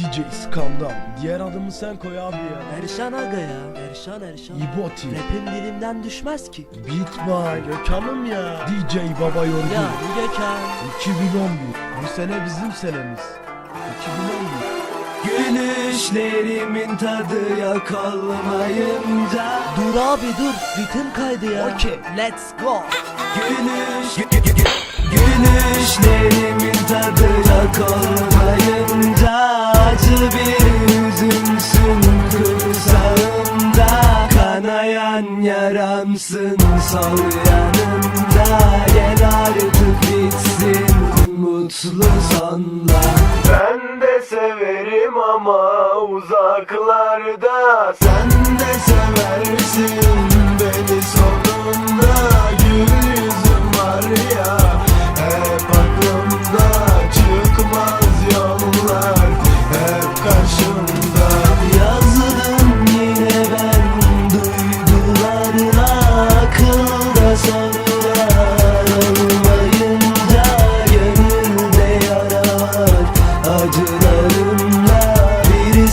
DJ İskandal. Diğer adımı sen koy abi ya. Erşan aga ya. Erşan Erşan. İboti. Rapim dilimden düşmez ki. By Gökhan'ım ya. DJ Baba Yorgun. Ya Gökhan. 2011. Bu sene bizim senemiz. 2011. Gülüşlerimin tadı yok olmayınca Dur abi dur. Ritim kaydı ya. Okey. Let's go. Gülüş Gülüşlerimin tadı olmayınca yaramsın sol yanımda. Gel artık bitsin mutlu sonla Ben de severim ama uzaklarda. Sen de seversin beni sonunda. Gül yüzüm var ya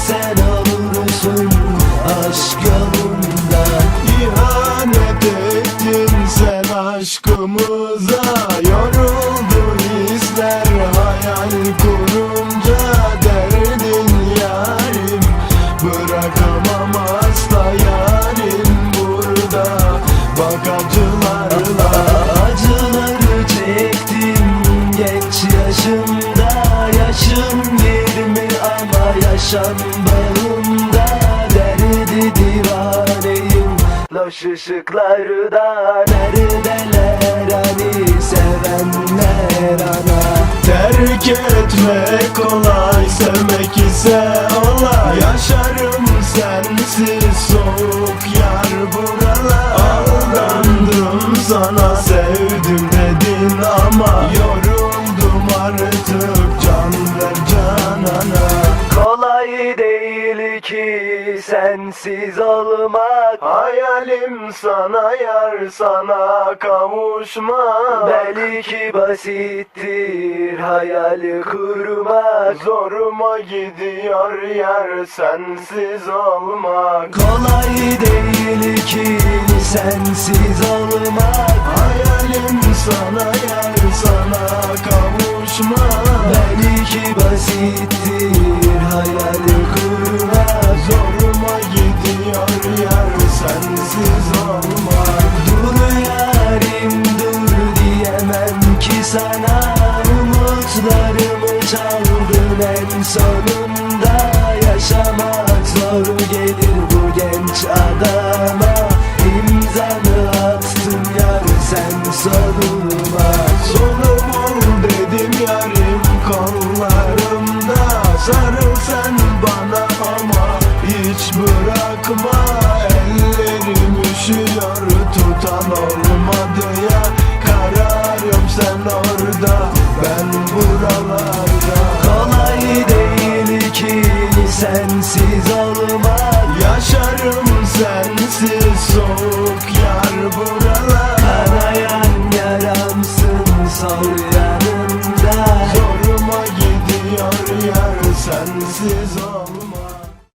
sen olursun aşk yolunda. İhanet ettin sen aşkımıza Yoruldu ama yaşam bağımda Derdi divaneyim. Loş ışıklarda Neredeler hani? Sevenler ana. Terk etmek kolay sevmek ise olay. Yaşarım sensiz soğuk yar buralar. Aldandım sana sensiz olmak Hayalim sana yar sana kavuşmak. Belki basittir hayal kurmak Zoruma gidiyor yar sensiz olmak. Kolay değil ki sensiz olmak Hayalim sana yar sana kavuşmak. Belki basittir hayal kurmak sensiz olmak Dur yarim dur diyemem ki sana Umutlarımı çaldın. En sonunda Yaşamak zor gelir bu genç adama. İmzanı attın yar sen soluma Solum ol dedim yarim kollarımda. Sarıl sen bana ama hiç bırakma olmadıya Kararım sen orada. Ben buralarda. Kolay değil ki sensiz olmak Yaşarım sensiz soğuk yar buralar Kanayan yaramsın sol yanımda. Zoruma gidiyor yar sensiz olmak